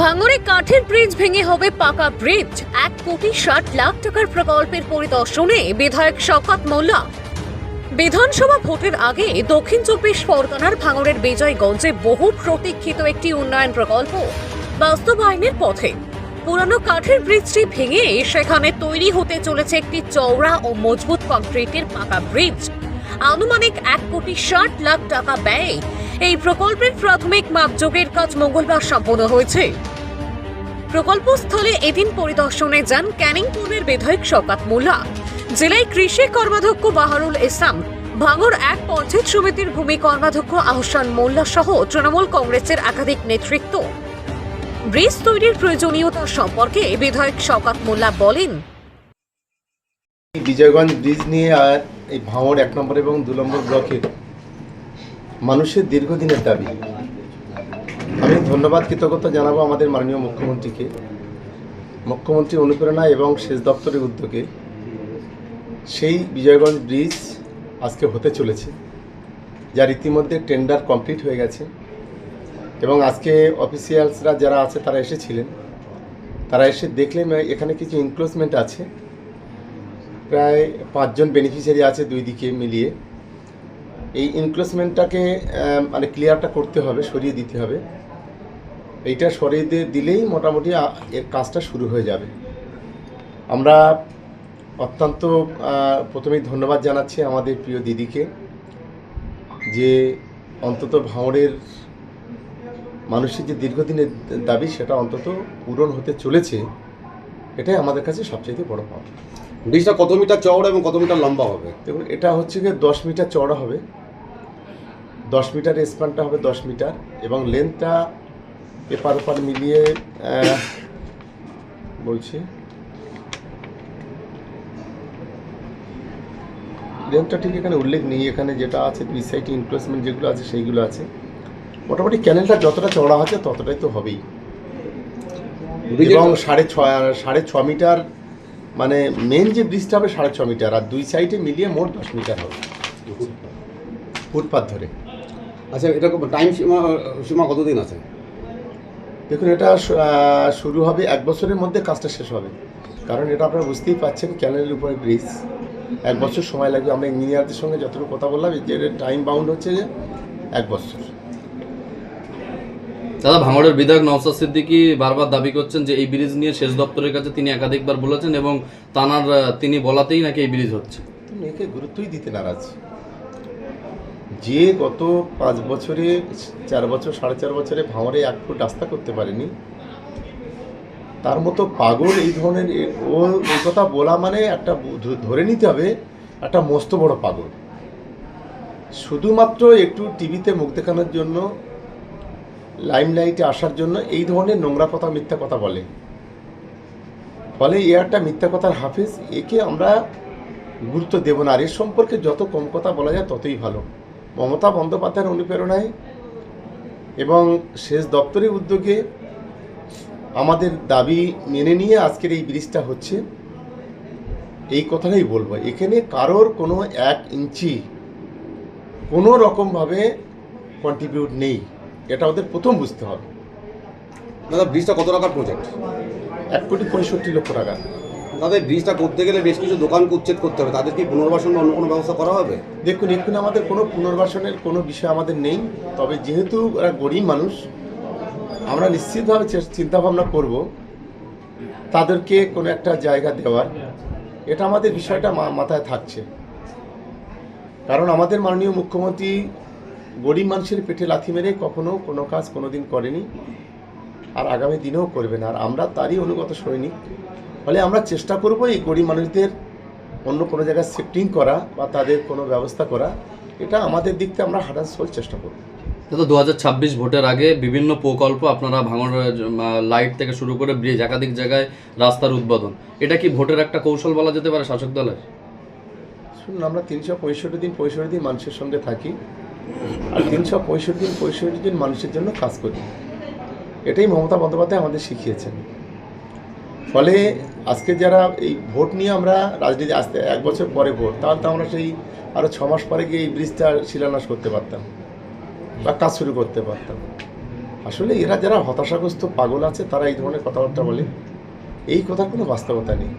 ভাঙড়ে কাঠের ব্রিজ ভেঙে হবে পাকা ব্রিজ এক কোটি ষাট লাখ টাকার প্রকল্পের পরিদর্শনে বিধায়ক শওকত মোল্লা। বিধানসভা ভোটের আগে দক্ষিণ চব্বিশ পরগনার ভাঙড়ের বিজয়গঞ্জে বহু প্রতীক্ষিত একটি উন্নয়ন প্রকল্প বাস্তবায়নের পথে। পুরানো কাঠের ব্রিজটি ভেঙে সেখানে তৈরি হতে চলেছে একটি চওড়া ও মজবুত কংক্রিটের পাকা ব্রিজ আনুমানিক এক কোটি ষাট লাখ টাকা ব্যয়ে এই প্রকল্পের প্রাথমিক মাপযোগের কাজ মঙ্গলবার সম্পন্ন হয়েছে। প্রকল্পস্থলে এদিন পরিদর্শনে যান ক্যানিং বিধায়ক শওকাত মোল্লা। জেলায় কৃষি কর্মাধ্যক্ষ বাহারুল ইসলাম ভাঙর এক পঞ্চায়েত সমিতির ভূমি কর্মাধ্যক্ষ আহসান মোল্লা সহ তৃণমূল কংগ্রেসের একাধিক নেতৃত্ব। ব্রিজ তৈরির প্রয়োজনীয়তা সম্পর্কে বিধায়ক শওকাত মোল্লা বলেন বিজয়গঞ্জ ব্রিজ নিয়ে আর এই ভাঙড় এক নম্বর এবং দু নম্বর ব্লকের মানুষের দীর্ঘদিনের দাবি। আমি ধন্যবাদ, কৃতজ্ঞতা জানাব আমাদের মাননীয় মুখ্যমন্ত্রীকে। মুখ্যমন্ত্রী অনুপ্রেরণা এবং সেচ দপ্তরের উদ্যোগে সেই বিজয়গঞ্জ ব্রিজ আজকে হতে চলেছে যার ইতিমধ্যে টেন্ডার কমপ্লিট হয়ে গেছে এবং আজকে অফিসিয়ালসরা যারা আছে তারা এসেছিলেন। তারা এসে দেখলেন, এখানে কিছু ইনক্লোজমেন্ট আছে। প্রায় পাঁচজন বেনিফিশিয়ারি আছে দুই দিকে মিলিয়ে। এই ইনক্লোজমেন্টটাকে মানে ক্লিয়ারটা করতে হবে, সরিয়ে দিতে হবে। এইটা সরিয়ে দিলেই মোটামুটি এর কাজটা শুরু হয়ে যাবে। আমরা অত্যন্ত প্রথমেই ধন্যবাদ জানাচ্ছি আমাদের প্রিয় দিদিকে যে অন্তত ভাঙড়ের মানুষের যে দীর্ঘদিনের দাবি, সেটা অন্তত পূরণ হতে চলেছে, এটাই আমাদের কাছে সবচেয়ে বড় পাওয়া। ব্রিজটা কত মিটার চওড়া এবং কত মিটার লম্বা হবে? দেখুন এটা হচ্ছে গিয়ে দশ মিটার চওড়া হবে। দশ মিটার স্প্যানটা হবে দশ মিটার এবং লেন্থটা এপার ওপার মিলিয়ে বলছি। লেন্থটা ঠিক এখানে উল্লেখ নেই এখানে যেটা আছে দুই সাইড ইনক্লোজমেন্ট যেগুলো আছে সেইগুলো আছে। মোটামুটি ক্যানেলটা যতটা চওড়া আছে ততটাই তো হবেই। এবং সাড়ে ছ সাড়ে ছ মিটার মানে মেন যে ব্রিজটা হবে সাড়ে ছ মিটার আর দুই সাইডে মিলিয়ে মোট দশ মিটার হবে। ফুটপাথ ধরে। আচ্ছা এটা টাইম সীমা সীমা কতদিন আছে? দেখুন এটা শুরু হবে এক বছরের মধ্যে কাজটা শেষ হবে। কারণ এটা আপনারা বুঝতেই পাচ্ছেন ক্যানেলের উপরে ব্রিজ এক বছর সময় লাগবে। আমরা ইঞ্জিনিয়ারদের সঙ্গে যতটুকু কথা বললাম যে টাইম বাউন্ড হচ্ছে যে এক বছর। দাদা, ভাঙড়ের বিধায়ক নওসাদ সিদ্দিকী বারবার দাবি করছেন যে এই ব্রিজ নিয়ে সেচ দপ্তরের কাছে তিনি একাধিকবার বলেছেন এবং তানার তিনি বলাতেই নাকি এই ব্রিজ হচ্ছে। একে গুরুত্বই দিতে নারাজ। যে গত পাঁচ বছরে, চার বছর, সাড়ে চার বছরে ভাঁড়ে এক ফুট রাস্তা করতে পারেনি, তার মতো পাগল এই ধরনের ও, এই কথা বলা মানে একটা ধরে নিতে হবে, একটা মস্ত বড় পাগল। শুধুমাত্র একটু টিভিতে মুখ দেখানোর জন্য লাইমলাইটে আসার জন্য এই ধরনের নোংরা কথা মিথ্যা কথা বলে। ফলে এ একটা মিথ্যা কথার হাফিজ, একে আমরা গুরুত্ব দেব না। আর এর সম্পর্কে যত কম কথা বলা যায় ততই ভালো। মমতা বন্দ্যোপাধ্যায়ের অনুপ্রেরণায় এবং শেষ দপ্তরের উদ্যোগে আমাদের দাবি মেনে নিয়ে আজকের এই ব্রিজটা হচ্ছে, এই কথাটাই বলব। এখানে কারোর কোনো এক ইঞ্চি কোনো রকমভাবে কন্ট্রিবিউট নেই। এটা ওদের প্রথম বুঝতে হবে। দাদা ব্রিজটা কত টাকার প্রজেক্ট এক কোটি পঁয়ষট্টি লক্ষ টাকা। দাদা ব্রিজটা করতে গেলে বেশ কিছু দোকান উচ্ছেদ করতে হবে। তাদের কি পুনর্বাসন বা অন্য কোনো ব্যবস্থা করা হবে? দেখুন এক্ষুনি আমাদের কোনো পুনর্বাসনের কোনো বিষয় আমাদের নেই। তবে যেহেতু ওরা গরিব মানুষ আমরা নিশ্চিতভাবে চিন্তা ভাবনা করব তাদেরকে কোনো একটা জায়গা দেওয়ার। এটা আমাদের বিষয়টা মাথায় থাকছে। কারণ আমাদের মাননীয় মুখ্যমন্ত্রী গরিব মানুষের পেটে লাথি মেরে কখনো কোনো কাজ কোনো দিন করেনি আর আগামী দিনেও করবে না। আর আমরা তারই অনুগত সৈনিক। ফলে আমরা চেষ্টা করব এই গরিব মানুষদের অন্য কোনো জায়গায় শিফটিং করা বা তাদের কোনো ব্যবস্থা করা। এটা আমাদের দিক থেকে আমরা হাঁটার সোল চেষ্টা করব। দাদা দু ভোটের আগে বিভিন্ন প্রকল্প আপনারা ভাঙড় লাইট থেকে শুরু করে ব্রিজ একাধিক জায়গায় রাস্তার উদ্বোধন। এটা কি ভোটের একটা কৌশল বলা যেতে পারে শাসক দলের? শুনুন আমরা তিনশো পঁয়ষট্টি দিন পঁয়ষট্টি দিন মানুষের সঙ্গে থাকি। আর তিনশো পঁয়ষট্টি দিন পঁয়ষট্টি দিন মানুষের জন্য কাজ করি। এটাই মমতা বন্দ্যোপাধ্যায় আমাদের শিখিয়েছেন। ফলে আজকে যারা এই ভোট নিয়ে আমরা রাজনীতি আসতে এক বছর পরে ভোট, তাহলে তো আমরা সেই আরও ছ মাস পরে গিয়ে এই ব্রিজটা শিলান্যাস করতে পারতাম বা কাজ শুরু করতে পারতাম। আসলে এরা যারা হতাশাগ্রস্ত পাগল আছে, তারা এই ধরনের কথাবার্তা বলে। এই কথার কোনো বাস্তবতা নেই।